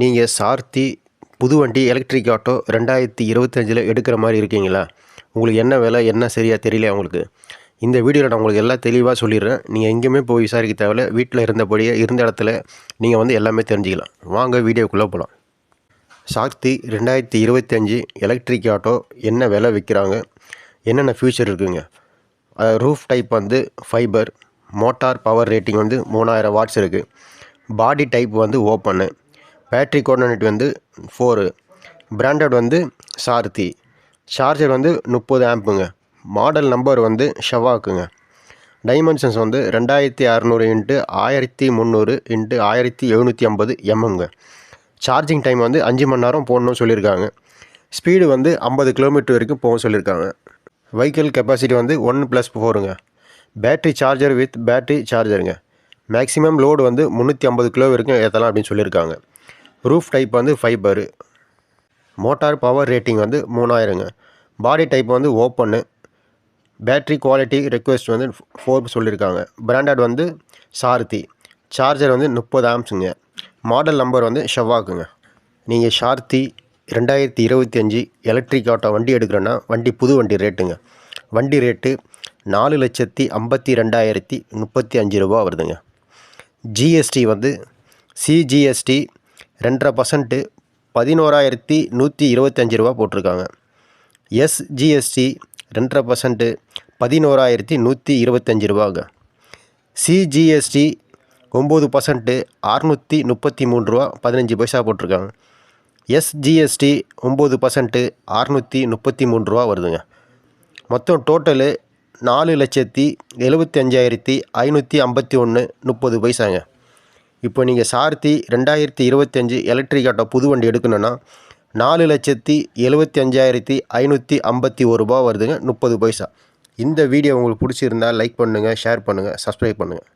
நீங்கள் சார்த்தி புது வண்டி எலக்ட்ரிக் ஆட்டோ ரெண்டாயிரத்தி இருபத்தஞ்சில் எடுக்கிற மாதிரி இருக்கீங்களா? உங்களுக்கு என்ன விலை என்ன சரியாக தெரியல உங்களுக்கு? இந்த வீடியோவில் நான் உங்களுக்கு எல்லாம் தெளிவாக சொல்லிடுறேன். நீங்கள் எங்கேயுமே போய் விசாரிக்க தேவையில்ல. வீட்டில் இருந்தபடியே இருந்த இடத்துல நீங்கள் வந்து எல்லாமே தெரிஞ்சுக்கலாம். வாங்க வீடியோக்குள்ளே போகலாம் சாக்தி ரெண்டாயிரத்தி இருபத்தஞ்சி எலக்ட்ரிக் ஆட்டோ என்ன விலை விற்கிறாங்க என்னென்ன ஃபியூச்சர் இருக்குங்க? ரூஃப் டைப் வந்து ஃபைபர் மோட்டார் பவர் ரேட்டிங் வந்து மூணாயிரம் வாட்ஸ் இருக்குது பாடி டைப் வந்து ஓப்பனு பேட்ரி கோஆர்டினேட் வந்து ஃபோரு பிராண்டட் வந்து சாரதி சார்ஜர் வந்து முப்பது ஆம்புங்க மாடல் நம்பர் வந்து ஷவாக்குங்க. டைமென்ஷன்ஸ் வந்து ரெண்டாயிரத்தி அறநூறு இன்ட்டு ஆயிரத்தி முந்நூறு இன்ட்டு ஆயிரத்தி எழுநூற்றி ஐம்பது எம்எம்ங்க சார்ஜிங் டைம் வந்து அஞ்சு மணி நேரம் போடணும்னு சொல்லியிருக்காங்க. ஸ்பீடு வந்து ஐம்பது கிலோமீட்டர் வரைக்கும் போக சொல்லியிருக்காங்க. வெஹிக்கிள் கெப்பாசிட்டி வந்து ஒன் ப்ளஸ் ஃபோருங்க பேட்ரி சார்ஜர் வித் பேட்ரி சார்ஜருங்க மேக்ஸிமம் லோடு வந்து முந்நூற்றி ஐம்பது கிலோ வரைக்கும் ஏற்றலாம் அப்படின்னு சொல்லியிருக்காங்க. ரூஃப் டைப் வந்து ஃபைபரு மோட்டார் பவர் ரேட்டிங் வந்து மூணாயிரங்க. பாடி டைப் வந்து ஓப்பனு பேட்ரி குவாலிட்டி ரெக்வெஸ்ட் வந்து ஃபோர் சொல்லியிருக்காங்க பிராண்டட் வந்து சாரதி சார்ஜர் வந்து முப்பது ஆம்ஸுங்க மாடல் நம்பர் வந்து ஷெவாக்குங்க நீங்கள் ஷார்த்தி ரெண்டாயிரத்தி இருபத்தி அஞ்சு எலக்ட்ரிக் ஆட்டோ வண்டி எடுக்கிறோன்னா வண்டி புது வண்டி ரேட்டுங்க வண்டி ரேட்டு நாலு லட்சத்தி ஐம்பத்தி ரெண்டாயிரத்தி முப்பத்தி அஞ்சு ரூபா வருதுங்க. ஜிஎஸ்டி வந்து சிஜிஎஸ்டி ரெண்டரை பர்சன்ட்டு பதினோராயிரத்தி நூற்றி இருபத்தஞ்சி ரூபா போட்டிருக்காங்க. எஸ்ஜிஎஸ்டி ரெண்டரை பர்சன்ட்டு பதினோராயிரத்தி நூற்றி இருபத்தஞ்சி ரூபாங்க. சிஜிஎஸ்டி ஒம்பது பர்சன்ட்டு அறுநூற்றி முப்பத்தி மூணு ரூபா பதினஞ்சு பைசா போட்டிருக்காங்க. எஸ்ஜிஎஸ்டி ஒம்பது பர்சன்ட்டு அறுநூற்றி முப்பத்தி மூணு ரூபா வருதுங்க. மொத்தம் டோட்டலு நாலு லட்சத்தி எழுபத்தி அஞ்சாயிரத்தி ஐநூற்றி ஐம்பத்தி ஒன்று முப்பது பைசாங்க. இப்போ நீங்கள் சார்த்தி ரெண்டாயிரத்தி இருபத்தஞ்சி எலக்ட்ரிக் ஆட்டோ புது வண்டி எடுக்கணுன்னா நாலு லட்சத்தி எழுபத்தி அஞ்சாயிரத்தி ஐநூற்றி ஐம்பத்தி ஒரு ரூபா வருதுங்க முப்பது பைசா. இந்த வீடியோ உங்களுக்கு பிடிச்சிருந்தா லைக் பண்ணுங்கள் ஷேர் பண்ணுங்கள் சப்ஸ்கிரைப் பண்ணுங்கள்